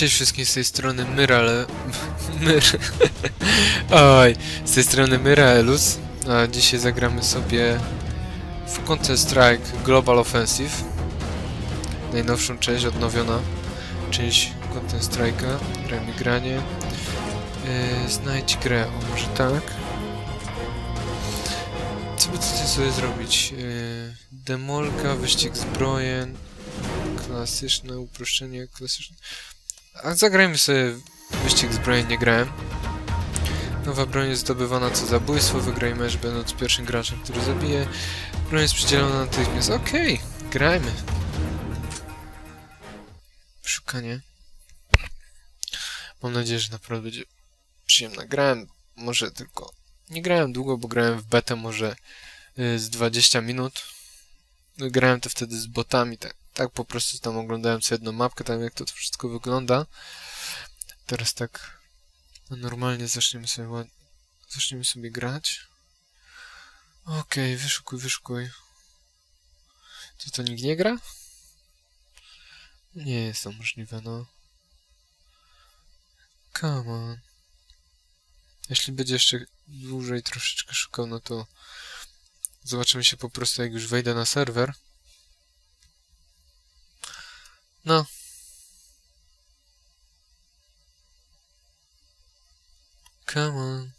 Cześć wszystkim z tej strony Myrale... Myr... Oj, z tej strony Myraelus. A dzisiaj zagramy sobie w Counter-Strike Global Offensive. Najnowszą część, odnowiona część Counter-Strike'a. Gramy granie. Yy, znajdź grę, o może tak. Co by tutaj sobie zrobić? Yy, demolka, wyścig zbrojen, klasyczne uproszczenie, klasyczne... A zagrajmy sobie wyścig zbrojeń, nie grałem. Nowa broń jest zdobywana co zabójstwo, wygraj mecz będąc pierwszym graczem, który zabije. Broń jest przydzielona natychmiast. Okej, grajmy. Szukanie. Mam nadzieję, że naprawdę będzie przyjemna. Grałem może tylko... Nie grałem długo, bo grałem w betę może y, z 20 minut. Grałem to wtedy z botami, tak, tak po prostu tam oglądałem sobie jedną mapkę, tam jak to wszystko wygląda. Teraz tak no normalnie zaczniemy sobie zaczniemy sobie grać. Okej, wyszukuj, wyszukuj. Co to nikt nie gra? Nie jest to możliwe, no. Come on. Jeśli będzie jeszcze dłużej troszeczkę szukał, no to zobaczymy się po prostu jak już wejdę na serwer. No. Come on.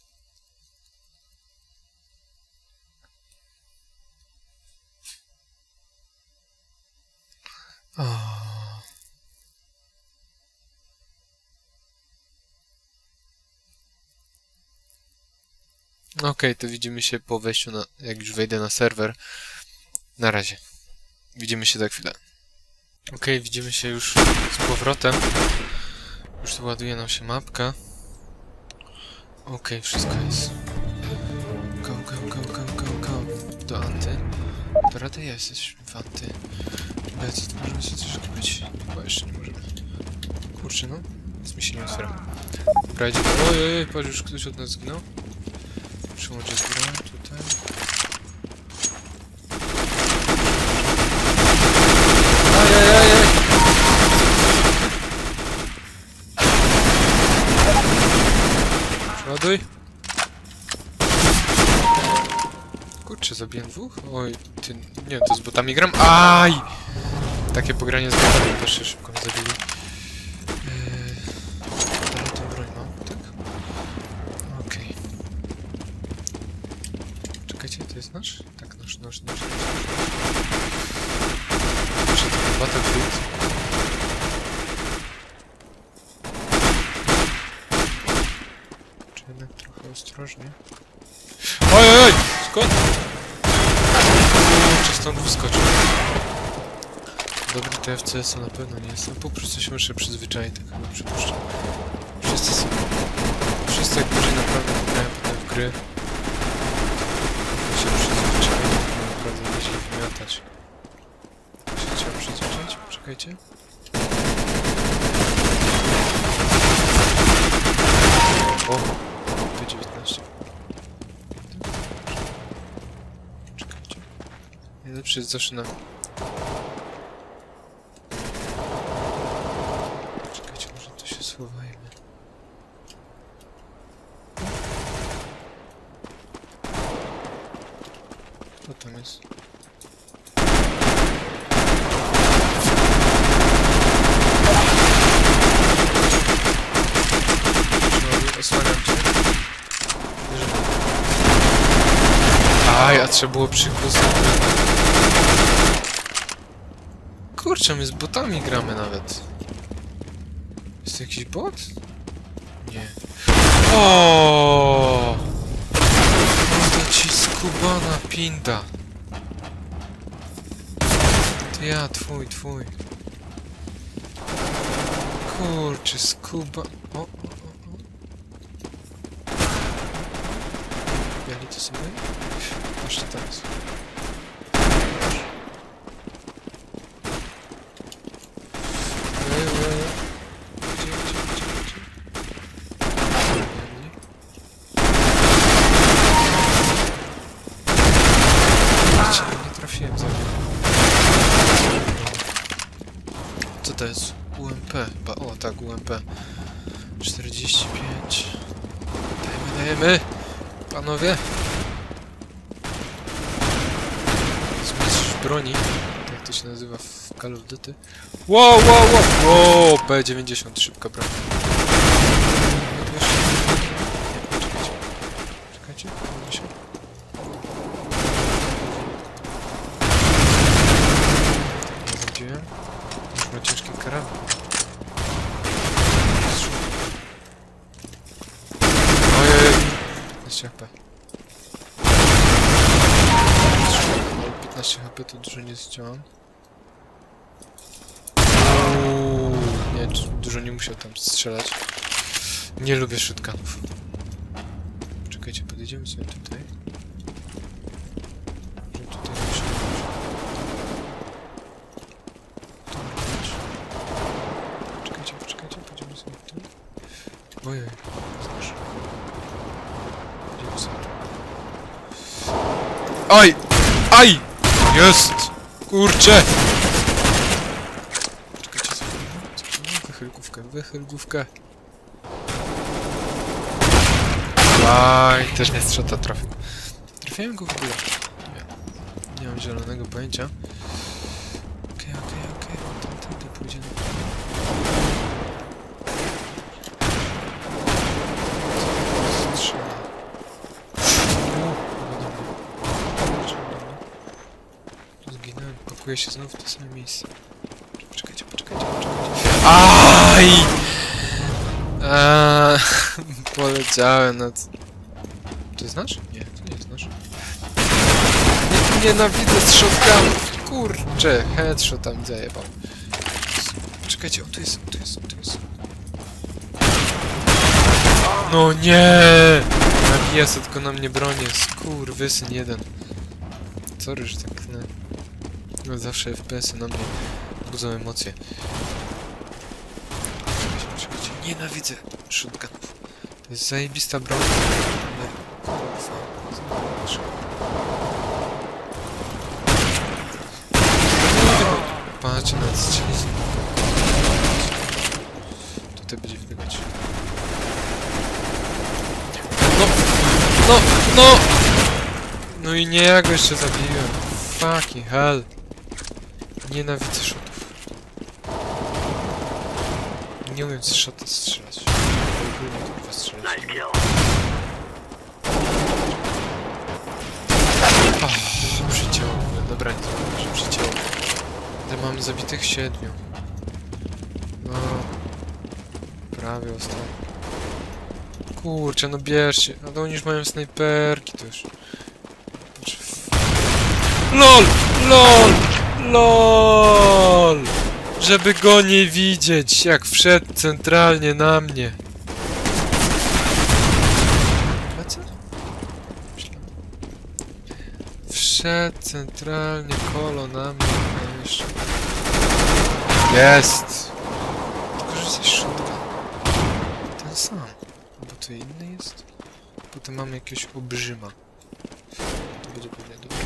Oh. Okej, to widzimy się po wejściu na, jak już wejdę na serwer. Na razie. Widzimy się za chwilę. Okej, widzimy się już z powrotem. Już tu ładuje nam się mapka. Okej, wszystko jest. Go, go, go, go, go, go. Do anty. Do rady jest, jesteśmy w anty. To możemy sobie coś kupić. Chyba jeszcze nie możemy. Kurczę, no. Nic mi się nie otwiera. Dobra, idzie. Oj, oj, oj, patrz, już ktoś od nas zginął. Przyłączę górę, tutaj. Dwóch? Oj, ty... Nie, to z botami gram. Aj! Takie pogranie z botami też się szybko mnie zabili. Ale tą broń mam, tak? Okej. Czekajcie, to jest nasz? Tak, nasz, nasz, nasz. nasz. Jeszcze ten Battlefield. Czy jednak trochę ostrożnie? Oj, oj, oj! Skąd? Dobry TFCS na pewno nie jest. No po prostu się muszę przyzwyczaić, tak chyba przypuszczam. Wszyscy są... Wszyscy jak dłużej naprawdę grają potem w gry, to się przyzwyczaić, to naprawdę nieźle wymiatać. Się trzeba przyzwyczaić? Czekajcie. O! P19. Czekajcie. Najlepszy jest zawsze na... Czekajcie, może schowajmy. Kto tam jest? Osłaniam cię. Aj, a trzeba było przykuć. Kurczę, my z botami gramy nawet. To jakiś bot? Nie. O! To ci skubana pinda. To ja, twój, twój. Kurczę, skuba... O, o, o, o. To sobie? To teraz. Ej, ej, ej. Gdzie, gdzie, gdzie, gdzie? Biali. Kurczę, nie trafiłem za niego. Co to jest? UMP, chyba, o tak, UMP. 45. Dajemy, dajemy! Panowie! Zmieść broni, tak to się nazywa w Call of Duty. Wow, wow, wow! Wow, P90, szybka broń. Nie, Czekajcie. Czekajcie, powinno się. Nie zrobiłem. Już ma ciężki karabin. Ojej! 15 HP. 15 HP zdziałam. Uuu, nie, du- dużo nie musiał tam strzelać. Nie lubię shotgunów. Czekajcie, podejdziemy sobie tutaj. Że tutaj muszę... Czekajcie, czekajcie, pójdziemy sobie tu. Ojej! Jest! Kurczę! Czekajcie, cofnijmy, cofnijmy. Wychyl główkę, wychyl główkę. Aj, też nie strzota trafił. Trafiłem go w ogóle. Nie, nie mam zielonego pojęcia. Pakuję się znów w to same miejsce. Poczekajcie, poczekajcie, poczekajcie. Aj! Eee, poleciałem na... c- To jest nasz? Nie, to nie jest nasz. Nie, nienawidzę z shotgunów. Kurczę, headshota mi zajebał. Czekajcie, o tu jest, tu jest, tu jest. No nie! Nabija tylko na mnie bronię. Skurwysyn jeden. Sorry, że tak zawsze FPS-y na mnie budzą emocje. Nienawidzę shotgunów. To jest zajebista broń. Ale. Patrzcie na strzelić. Tutaj będzie wbiegać. No! No! No! No i nie, ja go jeszcze zabiłem. Fucking hell. Nienawidzę shotów. Nie umiem z shota strzelać. Ogólnie kurwa strzelać. Oh, przycięło mnie. Dobra, nie zauważy, przycięło. Ale mamy zabitych siedmiu. No. Prawie ostatnio. Kurczę, no bierzcie. Ale oni już mają snajperki to już. F- LOL! LOL! LOL! Żeby go nie widzieć, jak wszedł centralnie na mnie. Wszedł centralnie kolo na mnie. Jest! Tylko, że jesteś shotgun. Ten sam. Bo to inny jest? Potem mamy jakiegoś obrzyma. To będzie pewnie dobre.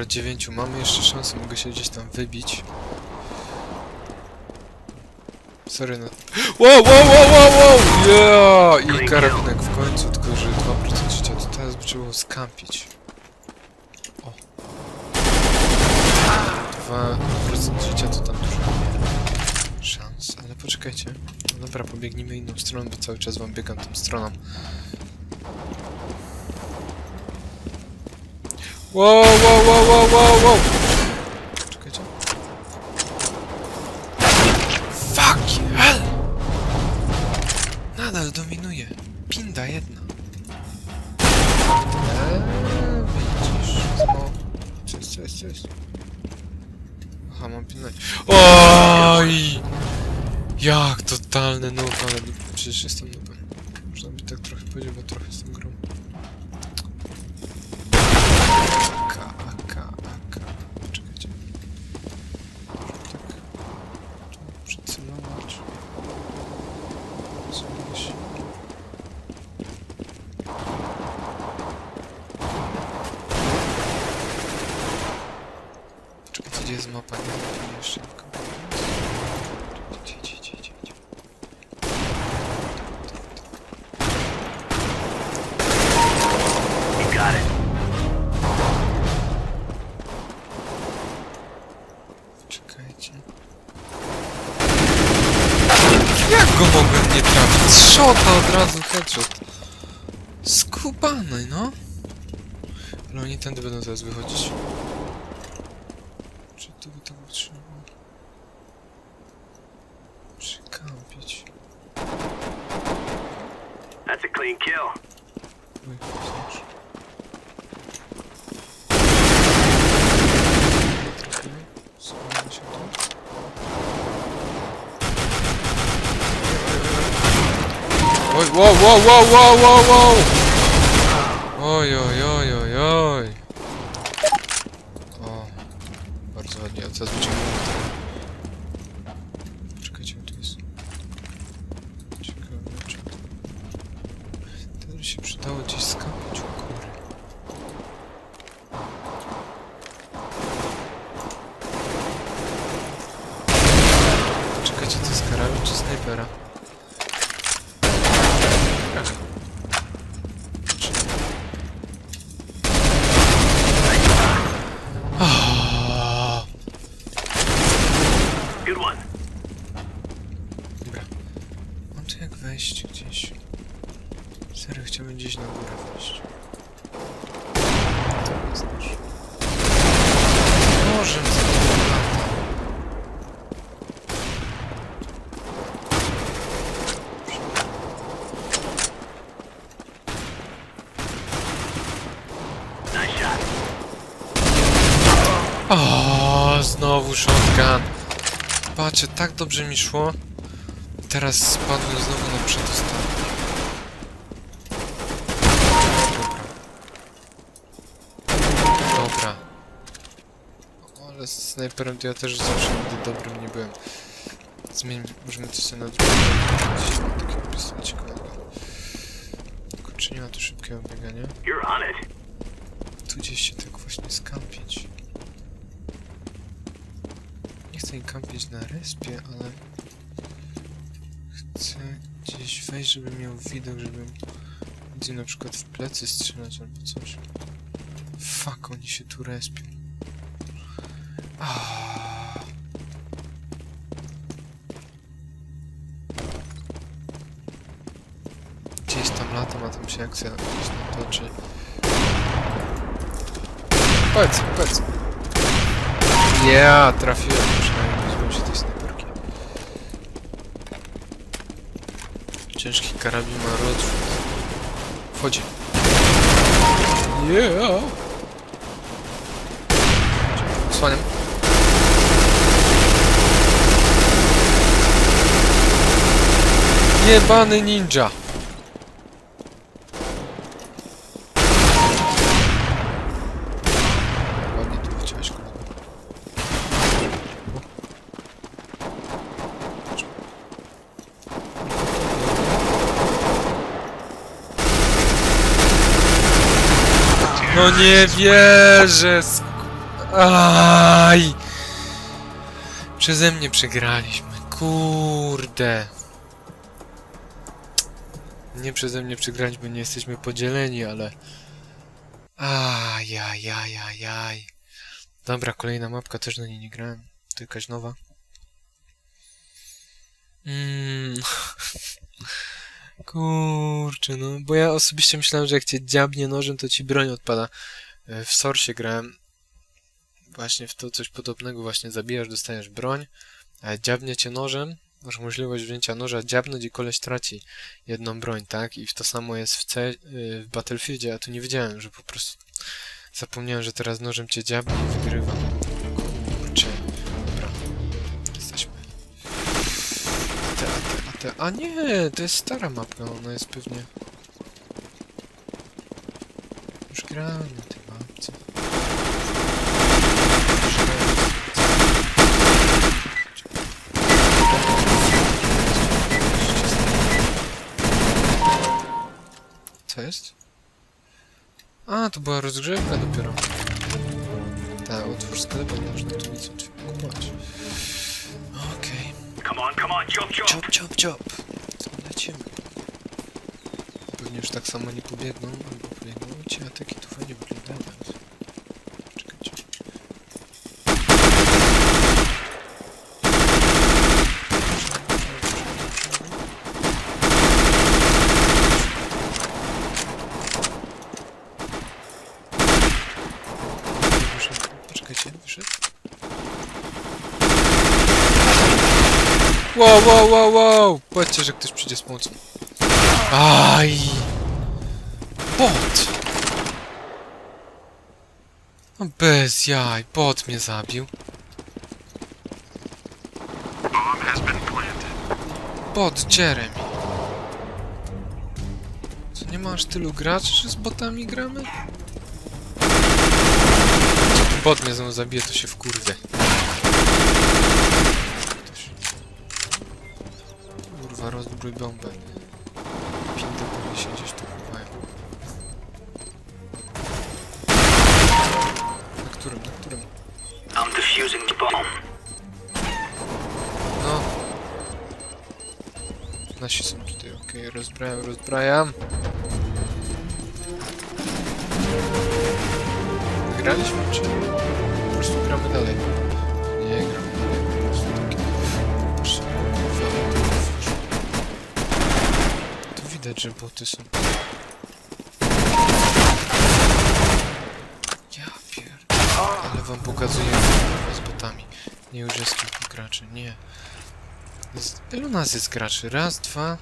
Dobra, dziewięciu. Mamy jeszcze szansę, mogę się gdzieś tam wybić. Sorry na... Wow, wow, wow, wow, wow! Yeah! I karabinek w końcu, tylko że 2% życia. To teraz by trzeba było skampić. O. 2% życia to tam dużo szans, ale poczekajcie. No dobra, pobiegnijmy inną stroną, bo cały czas wam biegam tą stroną. Wow, wow, wow, wow, wow, wow! Czekajcie. Fuck hell! Nadal dominuje. Pinda jedna. Eee, widzisz. Co jest, co jest? Aha, mam pilnować. Oj! Jak totalny noob, ale przecież jestem noobem. Można by tak trochę powiedzieć, bo trochę jestem grą. AK, AK, AK. Czekajcie. Tak. Trzeba przycelować. Coś. mapa, nie wiem, jeszcze tylko. Idzie, idzie, idzie, idzie, idzie. You got it. Czekajcie. Jak go mogłem nie trafić? Shota od razu, headshot. Skubany, no. Ale oni tędy będą teraz wychodzić. Czy tu by tego trzeba? Czy kampić? That's a clean kill. Oj, znaczy. Okej, schowamy się tu. Oj, wow, wow, wow, wow, wow, wow! Oj, oj, oj, oj, oj. O, bardzo ładnie, a zazwyczaj mówię tak. Czekajcie, tu jest. Ciekawe, czy to... To by się przydało gdzieś skapać u góry. Czekajcie, to jest karabin czy snajpera? Ah, Good one. Dobra. Mam tu jak wejść gdzieś. Serio, chciałbym gdzieś na górę wejść. To nie znasz. Może Nice shot. O, znowu shotgun. Patrzcie, tak dobrze mi szło. Teraz spadłem znowu na przedostatni. Dobra. Dobra. Ale z snajperem to ja też zawsze nigdy dobrym nie byłem. Zmień, możemy coś na drugą takiego. Tylko czy nie ma tu szybkiego biegania? Tu gdzieś się tak właśnie skampić. Chcę kampić na respie, ale chcę gdzieś wejść, żeby miał widok, żebym gdzie na przykład w plecy strzelać albo coś. Fuck, oni się tu respią. Ah. Gdzieś tam latam, a tam się akcja gdzieś tam toczy. Powiedz, powiedz. Ja trafiłem przynajmniej, pozbyłem się tej snajperki. Ciężki karabin ma rozrzut. Wchodzi. Yeah! Słaniam. Jebany ninja! Nie wierzę! sk- Aj! Przeze mnie przegraliśmy. Kurde. Nie przeze mnie przegraliśmy, nie jesteśmy podzieleni, ale... Ajajajajaj. Dobra, kolejna mapka, też na niej nie grałem. To jakaś nowa. Mm. Kurczę, no, bo ja osobiście myślałem, że jak cię dziabnie nożem, to ci broń odpada. E, W Sorsie grałem właśnie w to coś podobnego, właśnie zabijasz, dostajesz broń, a dziabnie cię nożem, masz możliwość wzięcia noża, dziabnąć i koleś traci jedną broń, tak? I to samo jest w, C, y, w Battlefieldzie, a tu nie wiedziałem, że po prostu zapomniałem, że teraz nożem cię dziabnie i wygrywam. Kurczę. A nie, to jest stara mapka, ona jest pewnie... Już grałem na tej mapce. Co jest? A, to była rozgrzewka dopiero. Tak, otwórz sklep, nie można tu nic kupować. Come on, come on, chop chop. Ciop, ciop, ciop. Co, lecimy. Pewnie już tak samo nie pobiegną, albo pobiegną. Ci ataki tu fajnie wyglądają teraz. Czekajcie. Wyszedł. Poczekajcie, wyszedł. Wow, wow, wow, wow! Powiedzcie, że ktoś przyjdzie z pomocą. Aj! Bot! No bez jaj, bot mnie zabił. Bot Jeremy. Co, nie masz tylu graczy, że z botami gramy? Bot mnie znowu zabije, to się wkurwię. Rozbrój bombę. Pinty pewnie się gdzieś tu chowają. Na którym, na którym? I'm defusing the bomb. No. Nasi są tutaj, okej, rozbrajam, rozbrajam. Graliśmy, czy po prostu gramy dalej? Nie, gramy widać, że boty są. Ja pier... Ale wam pokazuję z botami. Nie już jest kilku graczy, nie. Ilu nas jest graczy? Raz, dwa,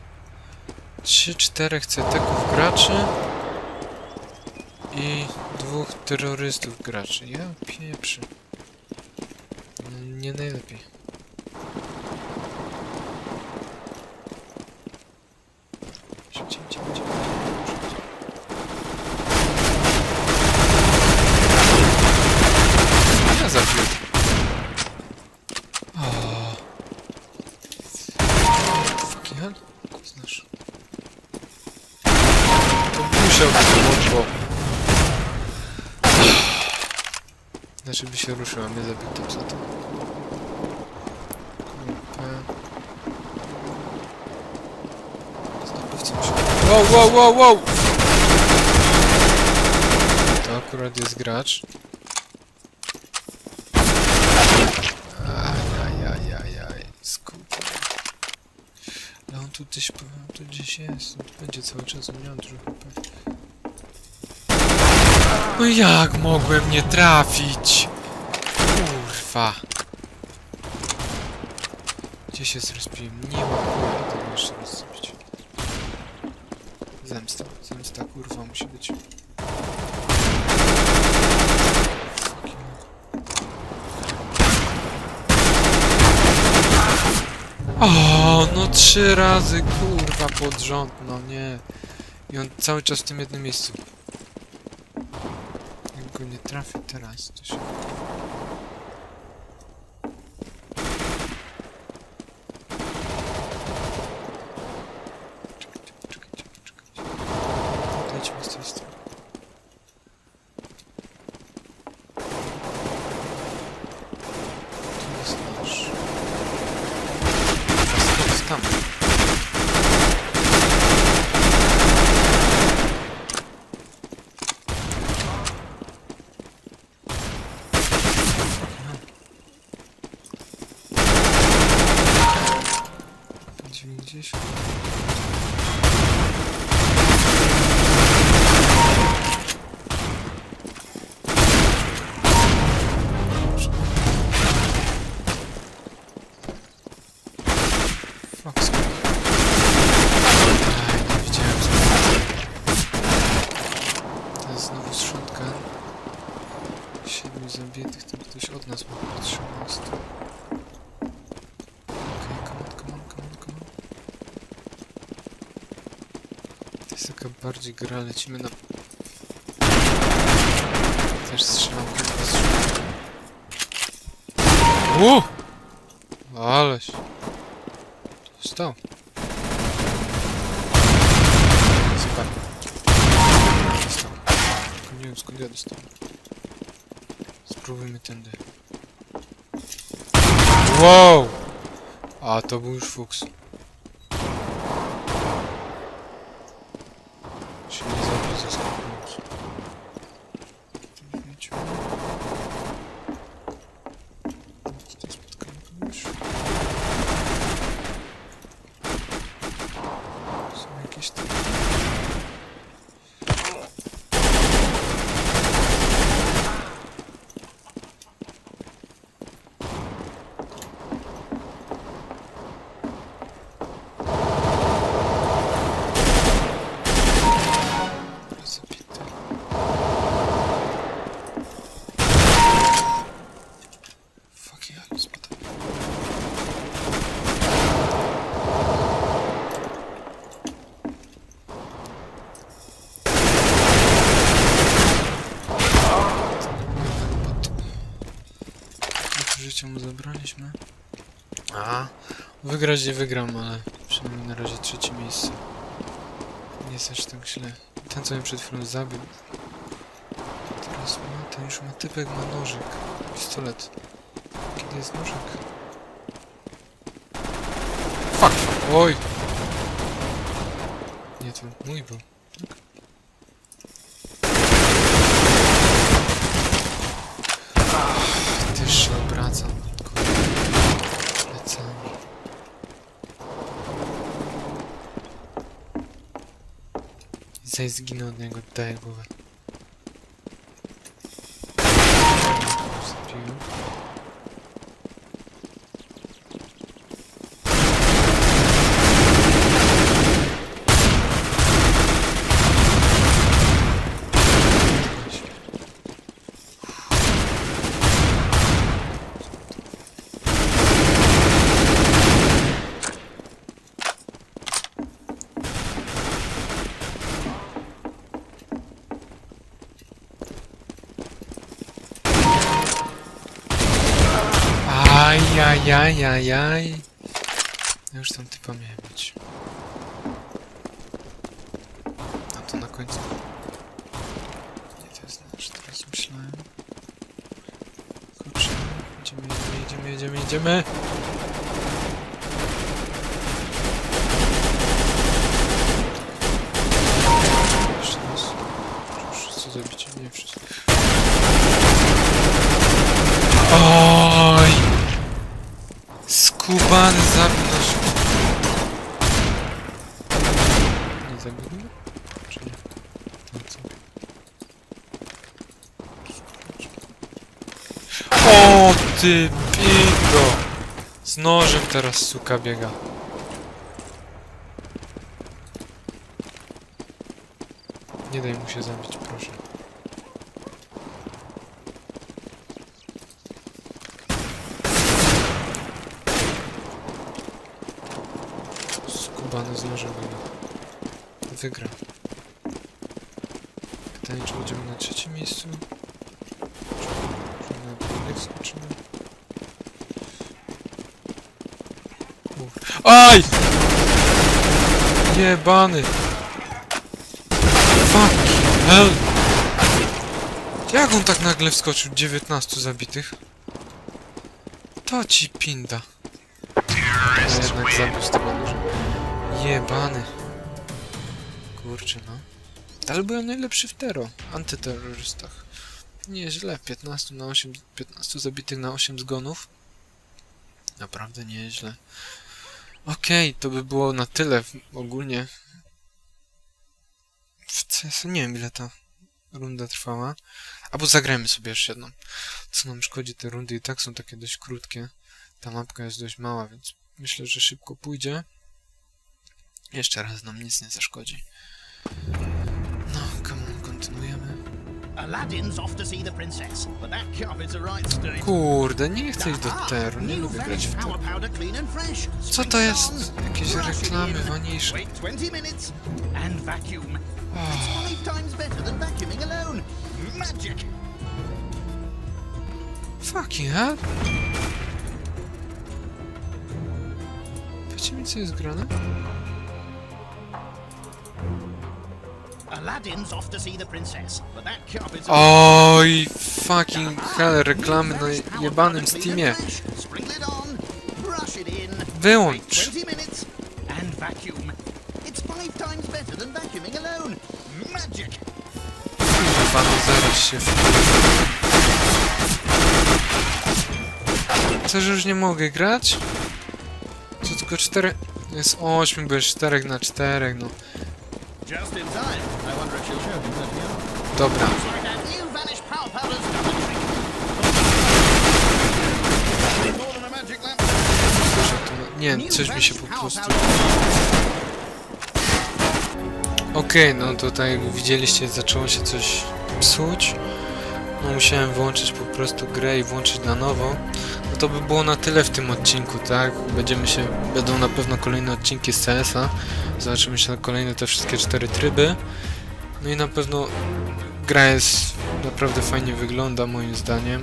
trzy, czterech CT-ków graczy i dwóch terrorystów graczy. Ja pieprzę. Nie najlepiej. Szybciej, szybciej, szybciej. Ja zabiłem. O. Hell? Znasz. To musiał być bo... Znaczy by się ruszył, a mnie zabił to co to? Zdobywcą się... Wow, wow, wow, wow! To akurat jest gracz. Jest, tu będzie cały czas, miał dużo HP. No jak mogłem nie trafić? Kurwa. Gdzie się zrespiłem? Nie mogę tego jeszcze raz zrobić. Zemsta, zemsta kurwa musi być. Fucking O, no trzy razy, kurwa, pod rząd, no nie. I on cały czas w tym jednym miejscu. Jak go nie trafię teraz, to się... Czekajcie, poczekajcie, poczekajcie. Odejdźmy z tej strony. Tu jest nasz... Was jest tam. Dziewięćdziesiąt. Fuck, gra, lecimy na... Też strzelam z środka. Uuu! Aleś. Stał? Super. Dostał. Tylko nie wiem skąd ja dostałem. spróbujmy tędy. Wow! A, to był już fuks. Się nie zabił zaskakując. Wiecie. Tutaj spotkamy kogoś. Są jakieś tam... Zabite. Fuck yeah, spadam. Trochę życia mu zabraliśmy. A, wygrać nie wygram, ale przynajmniej na razie trzecie miejsce. Nie jest aż tak źle. Ten, co mnie przed chwilą zabił. Teraz ma, ten już ma typek, ma nożyk. Pistolet. Kiedy jest nożyk? Fuck! Oj! Nie, to mój był. Ach, Też się obracam. Kurde. Plecami. Zaś zginę od niego, daję głowę. Zabiłem. Ajajajajaj. Ja już tam typa miałem być. A to na końcu. Nie, to jest nasz, teraz myślałem. Kurczę, jedziemy, jedziemy, jedziemy, jedziemy. Jeszcze raz. Wszyscy zabici? Nie wszyscy. Skubany zabił nas. Nie zabił mnie? Czy nie? No co? O ty pingo! Z nożem teraz suka biega. Nie daj mu się zabić, proszę. Skubany z nożem biega. Wygra. Pytanie, czy będziemy na trzecim miejscu? Czy, na drugie skoczymy? Aj! Jebany! Fuck hell! Jak on tak nagle wskoczył? 19 zabitych? To ci pinda. Ale jednak Jebany. Kurczę no. Ale byłem najlepszy w tero. Antyterrorystach. Nieźle. 15 na 8, 15 zabitych na 8 zgonów. Naprawdę nieźle. Okej, to by było na tyle ogólnie. W CS nie wiem ile ta runda trwała. Albo zagrajmy sobie jeszcze jedną. Co nam szkodzi, te rundy i tak są takie dość krótkie. Ta mapka jest dość mała, więc myślę, że szybko pójdzie. Jeszcze raz nam nic nie zaszkodzi. No, come on, kontynuujemy. Kurde, nie chcę iść do Aha, Teru, nie lubię grać w Teru. Co to jest? Jakieś reklamy wanisze. Wait 20 minutes and vacuum. Oh, fucking hell. Wiecie mi co jest grane? Aladdin's off to see the princess, but that carpet's Oj, fucking hell, reklamy na jebanym Steamie. Sprinkle it on, brush it in. Wyłącz. 20 minutes and vacuum. It's five times better than vacuuming alone. Magic. Kurwa, no zaraz się w... Co, że już nie mogę grać? Co, tylko cztery... Jest ośmiu, bo jest czterech na czterech, no. Just in time. Dobra. Nie, coś mi się po prostu... Okej, no tutaj jak widzieliście zaczęło się coś psuć. No musiałem wyłączyć po prostu grę i włączyć na nowo. No to by było na tyle w tym odcinku, tak? Będziemy się, będą na pewno kolejne odcinki z CS-a. Zobaczymy się na kolejne te wszystkie cztery tryby. No i na pewno gra jest naprawdę fajnie wygląda moim zdaniem.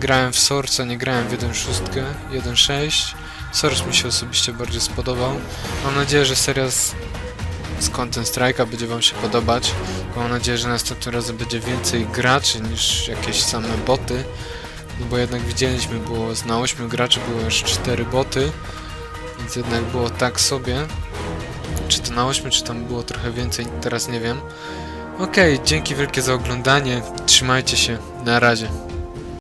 Grałem w Source'a, nie grałem w 1.6, 1.6. Source mi się osobiście bardziej spodobał. Mam nadzieję, że seria z, z Content Strike'a będzie wam się podobać. Mam nadzieję, że następnym razem będzie więcej graczy niż jakieś same boty. No bo jednak widzieliśmy, było na 8 graczy było już 4 boty. Więc jednak było tak sobie. Czy to na 8, czy tam było trochę więcej, teraz nie wiem. Okej, dzięki wielkie za oglądanie. Trzymajcie się. Na razie.